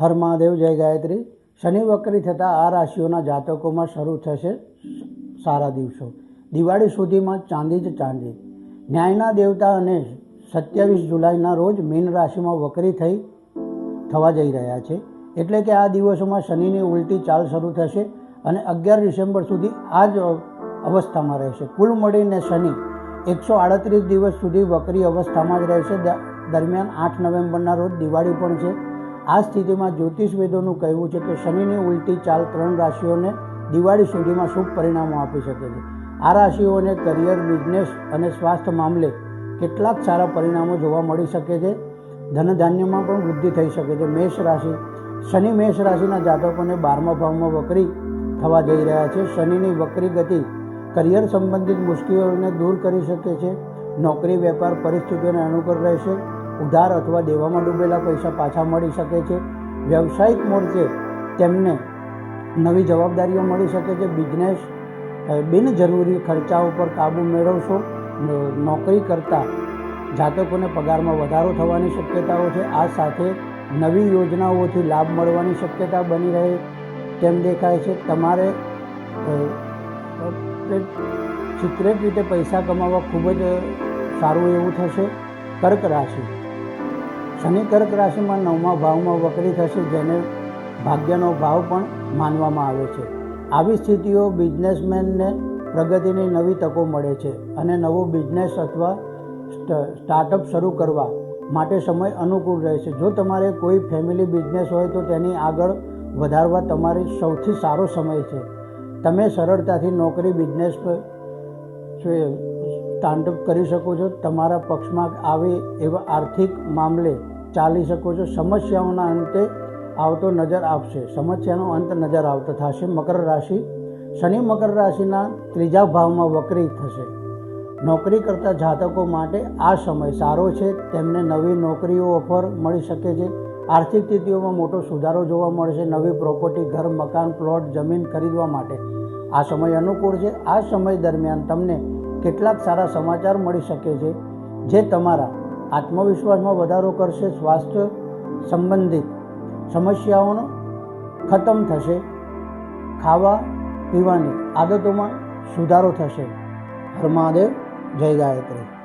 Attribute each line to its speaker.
Speaker 1: હર મહાદેવ, જય ગાયત્રી. શનિ વક્રી થતાં આ રાશિઓના જાતકોમાં શરૂ થશે સારા દિવસો. દિવાળી સુધીમાં ચાંદી જ ચાંદી. ન્યાયના દેવતા અને સત્યાવીસ જુલાઈના રોજ મીન રાશિમાં વક્રી થઈ થવા જઈ રહ્યા છે. એટલે કે આ દિવસોમાં શનિની ઉલટી ચાલ શરૂ થશે અને અગિયાર ડિસેમ્બર સુધી આ જ અવસ્થામાં રહેશે. કુલ મળીને શનિ એકસો આડત્રીસ દિવસ સુધી વક્રી અવસ્થામાં જ રહેશે. દરમિયાન આઠ નવેમ્બરના રોજ દિવાળી પણ છે. આ સ્થિતિમાં જ્યોતિષવેદોનું કહેવું છે કે શનિની ઉલટી ચાલ ત્રણ રાશિઓને દિવાળી સુધીમાં શુભ પરિણામો આપી શકે છે. આ રાશિઓને કરિયર બિઝનેસ અને સ્વાસ્થ્ય મામલે કેટલાક સારા પરિણામો જોવા મળી શકે છે. ધનધાન્યમાં પણ વૃદ્ધિ થઈ શકે છે. મેષ રાશિ, શનિ મેષ રાશિના જાતકોને બારમા ભાવમાં વક્રી થવા જઈ રહ્યા છે. શનિની વક્રી ગતિ કરિયર સંબંધિત મુશ્કેલીઓને દૂર કરી શકે છે. નોકરી, વેપાર, પરિસ્થિતિઓને અનુકૂળ રહેશે. ઉધાર અથવા દેવામાં ડૂબેલા પૈસા પાછા મળી શકે છે. વ્યવસાયિક મોરચે તેમને નવી જવાબદારીઓ મળી શકે છે. બિઝનેસ બિનજરૂરી ખર્ચાઓ પર કાબૂ મેળવશો. નોકરી કરતા જાતકોને પગારમાં વધારો થવાની શક્યતાઓ છે. આ સાથે નવી યોજનાઓથી લાભ મળવાની શક્યતા બની રહે તેમ દેખાય છે. તમારે સિક્રેટ રીતે પૈસા કમાવા ખૂબ જ સારું એવું થશે. કર્ક રાશિ. શનિ કર્ક રાશિમાં નવમા ભાવમાં વકરી થશે, જેને ભાગ્યનો ભાવ પણ માનવામાં આવે છે. આવી સ્થિતિઓ બિઝનેસમેનને પ્રગતિની નવી તકો મળે છે અને નવો બિઝનેસ અથવા સ્ટ- સ્ટાર્ટઅપ શરૂ કરવા માટે સમય અનુકૂળ રહેશે. જો તમારે કોઈ ફેમિલી બિઝનેસ હોય તો તેની આગળ વધારવા તમારી સૌથી સારો સમય છે. તમે સરળતાથી નોકરી, બિઝનેસ સ્ટાર્ટઅપ કરી શકો છો. તમારા પક્ષમાં આવે એવા આર્થિક મામલે ચાલી શકો છો. સમસ્યાઓના અંતે આવતો નજર આવશે સમસ્યાનો અંત નજર આવતો થશે. મકર રાશિ, શનિ મકર રાશિના ત્રીજા ભાવમાં વક્રી થશે. નોકરી કરતા જાતકો માટે આ સમય સારો છે. તેમને નવી નોકરીઓ ઓફર મળી શકે છે. આર્થિક સ્થિતિઓમાં મોટો સુધારો જોવા મળશે. નવી પ્રોપર્ટી, ઘર, મકાન, પ્લોટ, જમીન ખરીદવા માટે આ સમય અનુકૂળ છે. આ સમય દરમિયાન તમને કેટલાક સારા સમાચાર મળી શકે છે જે તમારા આત્મવિશ્વાસમાં વધારો કરશે, સ્વાસ્થ્ય સંબંધિત સમસ્યાઓનો ખતમ થશે, ખાવા પીવાની આદતોમાં સુધારો થશે. હર જય ગાયત્રી.